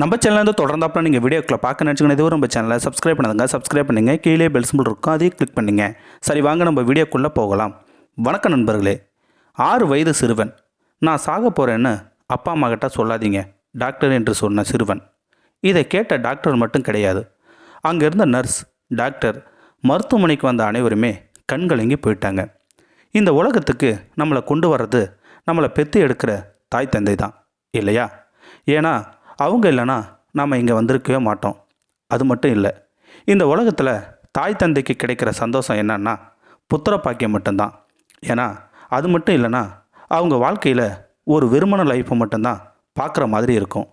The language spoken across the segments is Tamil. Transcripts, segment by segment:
நம்ம சேனலேருந்து அப்புறம் நீங்கள் வீடியோக்களை பார்க்க நினச்சிக்கணும். இதுவும் நம்ம சேனலை சப்ஸ்கிரைப் பண்ணுங்க. சப்ஸ்கிரைப் பண்ணுங்கள் கீழே பெல் சிம்பிள் இருக்கும் அதையும் கிளிக் பண்ணுங்க. சரி வாங்க நம்ம வீடியோக்குள்ளே போகலாம். வணக்கம் நண்பர்களே. ஆறு வயது சிறுவன். நான் சாக போகிறேன்னு அப்பா அம்மா கிட்ட சொல்லாதீங்க. டாக்டர் என்று சொன்ன சிறுவன். இதை கேட்ட டாக்டர் மட்டும் கிடையாது. அங்கே இருந்த நர்ஸ் டாக்டர் மருத்துவமனைக்கு வந்த அனைவருமே கண்கலங்கி போயிட்டாங்க. இந்த உலகத்துக்கு நம்மளை கொண்டு வர்றது நம்மளை பெற்று எடுக்கிற தாய் தந்தை தான் இல்லையா? ஏன்னா அவங்க இல்லைன்னா நாம் இங்கே வந்திருக்கவே மாட்டோம். அது மட்டும் இல்லை இந்த உலகத்தில் தாய் தந்தைக்கு கிடைக்கிற சந்தோஷம் என்னன்னா புத்திர பாக்கியம் மட்டும்தான். ஏன்னா அது மட்டும் இல்லைன்னா அவங்க வாழ்க்கையில் ஒரு வெறுமன லைஃப்பை மட்டும்தான் பார்க்குற மாதிரி இருக்கும்.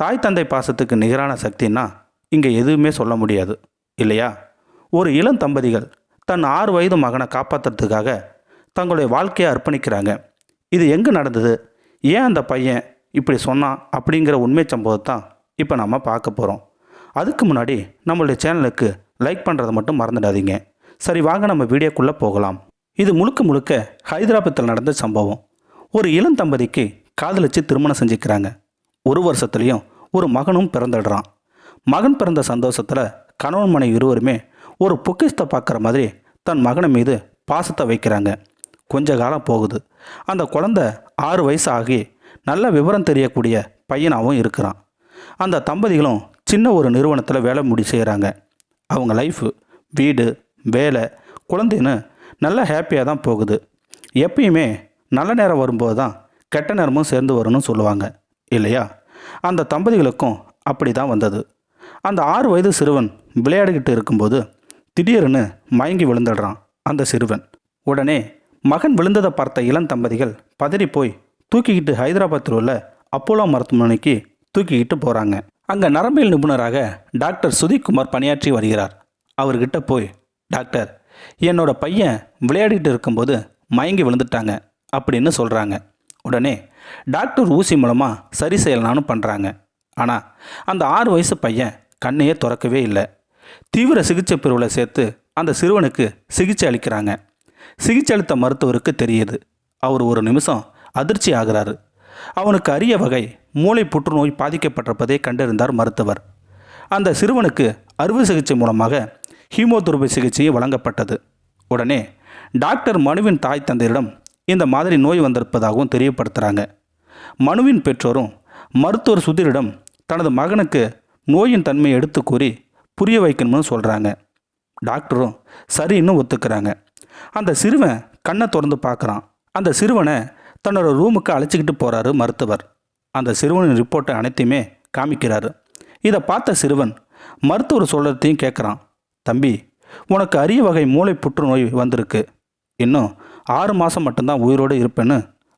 தாய் தந்தை பாசத்துக்கு நிகரான சக்தின்னா இங்கே எதுவுமே சொல்ல முடியாது இல்லையா? ஒரு இளம் தம்பதிகள் தன் ஆறு வயது மகனை காப்பாற்றுறதுக்காக தங்களுடைய வாழ்க்கையை அர்ப்பணிக்கிறாங்க. இது எங்கே நடந்தது? ஏன் அந்த பையன் இப்படி சொன்னான் அப்படிங்கிற உண்மை சம்பவத்தை தான் இப்போ நம்ம பார்க்க போகிறோம் அதுக்கு முன்னாடி நம்மளுடைய சேனலுக்கு லைக் பண்ணுறதை மட்டும் மறந்துடாதீங்க. சரி வாங்க நம்ம வீடியோக்குள்ளே போகலாம். இது முழுக்க முழுக்க ஹைதராபாத்தில் நடந்த சம்பவம். ஒரு இளம் தம்பதிக்கு காதலிச்சு திருமணம் செஞ்சுக்கிறாங்க. ஒரு வருஷத்துலேயும் ஒரு மகனும் பிறந்துடுறான். மகன் பிறந்த சந்தோஷத்தில் கணவன் மனைவி இருவருமே ஒரு பொக்கிஷத்தை பார்க்குற மாதிரி தன் மகனை மீது பாசத்தை வைக்கிறாங்க. கொஞ்ச காலம் போகுது. அந்த குழந்தை ஆறு வயசு ஆகி நல்ல விவரம் தெரியக்கூடிய பையனாகவும் இருக்கிறான். அந்த தம்பதிகளும் சின்ன ஒரு நிறுவனத்தில் வேலை முடி செய்கிறாங்க அவங்க லைஃபு வீடு வேலை குழந்தைன்னு நல்ல ஹாப்பியாக தான் போகுது. எப்பயுமே நல்ல நேரம் வரும்போது தான் கெட்ட நேரமும் சேர்ந்து வரணும்னு சொல்லுவாங்க. இல்லையா? அந்த தம்பதிகளுக்கும் அப்படி தான் வந்தது. அந்த ஆறு வயது சிறுவன் விளையாடிக்கிட்டு இருக்கும்போது திடீர்னு மயங்கி விழுந்துடுறான் அந்த சிறுவன். உடனே மகன் விழுந்ததை பார்த்த இளம் தம்பதிகள் பதறி போய் தூக்கிக்கிட்டு ஹைதராபாத்தில் உள்ள அப்போலோ மருத்துவமனைக்கு தூக்கிக்கிட்டு போகிறாங்க அங்கே நரம்பியல் நிபுணராக டாக்டர் சுதிக்குமார் பணியாற்றி வருகிறார். அவர்கிட்ட போய் டாக்டர் என்னோட பையன் விளையாடிட்டு இருக்கும்போது மயங்கி விழுந்துட்டாங்க அப்படின்னு சொல்கிறாங்க உடனே டாக்டர் ஊசி மூலமாக சரி செய்யலான்னு பண்ணுறாங்க ஆனால் அந்த ஆறு வயசு பையன் கண்ணையே திறக்கவே இல்லை. தீவிர சிகிச்சை பிரிவில் சேர்த்து அந்த சிறுவனுக்கு சிகிச்சை அளிக்கிறாங்க. சிகிச்சை அளித்த மருத்துவருக்கு தெரியுது. அவர் ஒரு நிமிஷம் அதிர்ச்சி ஆகிறாரு. அவனுக்கு அரிய வகை மூளை புற்றுநோய் பாதிக்கப்பட்டிருப்பதை கண்டறிந்தார் மருத்துவர். அந்த சிறுவனுக்கு அறுவை சிகிச்சை மூலமாக ஹீமோதெரபி சிகிச்சையை வழங்கப்பட்டது. உடனே டாக்டர் மனுவின் தாய் தந்தையிடம் இந்த மாதிரி நோய் வந்திருப்பதாகவும் தெரியப்படுத்துகிறாங்க மனுவின் பெற்றோரும் மருத்துவர் சுதிரிடம் தனது மகனுக்கு நோயின் தன்மையை எடுத்து கூறி புரிய வைக்கணும்னு சொல்கிறாங்க டாக்டரும் சரின்னு ஒத்துக்கிறாங்க. அந்த சிறுவன் கண்ணை திறந்து பார்க்குறான். அந்த சிறுவனை தன்னோட ரூமுக்கு அழைச்சிக்கிட்டு போகிறாரு மருத்துவர். அந்த சிறுவனின் ரிப்போர்ட்டை அனைத்தையுமே காமிக்கிறாரு. இதை பார்த்த சிறுவன் மருத்துவர் சொல்கிறதையும் கேட்குறான். தம்பி உனக்கு அரிய வகை மூளை புற்றுநோய் வந்திருக்கு. இன்னும் ஆறு மாதம் மட்டும்தான் உயிரோடு இருப்பேன்னு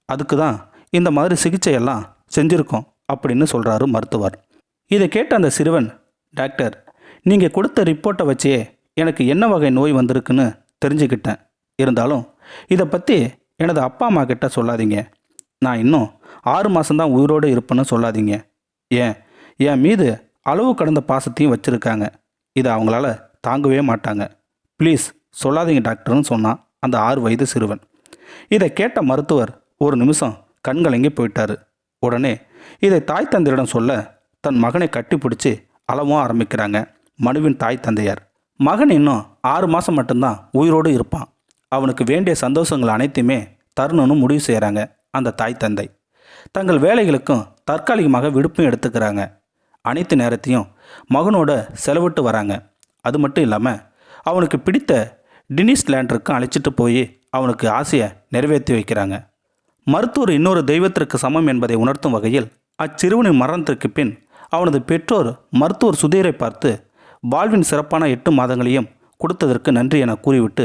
அதுக்கு தான் இந்த மாதிரி சிகிச்சையெல்லாம் செஞ்சுருக்கோம் அப்படின்னு சொல்கிறாரு மருத்துவர். இதை கேட்ட அந்த சிறுவன் டாக்டர் நீங்கள் கொடுத்த ரிப்போர்ட்டை வச்சே எனக்கு என்ன வகை நோய் வந்திருக்குன்னு தெரிஞ்சுக்கிட்டேன். இருந்தாலும் இதை பற்றி எனது அப்பா அம்மா கிட்ட சொல்லாதீங்க. நான் இன்னும் ஆறு மாதம்தான் உயிரோடு இருப்பேன்னு சொல்லாதீங்க. ஏன்? என் மீது அளவு கடந்த பாசத்தையும் வச்சுருக்காங்க. இதை அவங்களால தாங்கவே மாட்டாங்க. ப்ளீஸ் சொல்லாதீங்க டாக்டர்னு சொன்னான் அந்த ஆறு வயது சிறுவன். இதை கேட்ட மருத்துவர் ஒரு நிமிஷம் கண்கலங்கி போயிட்டாரு. உடனே இதை தாய் தந்தையிடம் சொல்ல தன் மகனை கட்டிப்பிடிச்சு அளவும் ஆரம்பிக்கிறாங்க. மனுவின் தாய் தந்தையார். மகன் இன்னும் ஆறு மாதம் மட்டும்தான் உயிரோடு இருப்பான். அவனுக்கு வேண்டிய சந்தோஷங்கள் அனைத்தையுமே தரணும்னு முடிவு செய்கிறாங்க அந்த தாய் தந்தை. தங்கள் வேலைகளுக்கும் தற்காலிகமாக விடுப்பும் எடுத்துக்கிறாங்க. அனைத்து நேரத்தையும் மகனோட செலவிட்டு வராங்க. அது மட்டும் இல்லாமல் அவனுக்கு பிடித்த டினிஸ் லேண்டருக்கும் அழைச்சிட்டு போய் அவனுக்கு ஆசையை நிறைவேற்றி வைக்கிறாங்க. மருத்துவர் இன்னொரு தெய்வத்திற்கு சமம் என்பதை உணர்த்தும் வகையில் அச்சிறுவனின் மரணத்திற்கு பின் அவனது பெற்றோர் மருத்துவர் சுதீரை பார்த்து வாழ்வின் சிறப்பான எட்டு மாதங்களையும் கொடுத்ததற்கு நன்றி என கூறிவிட்டு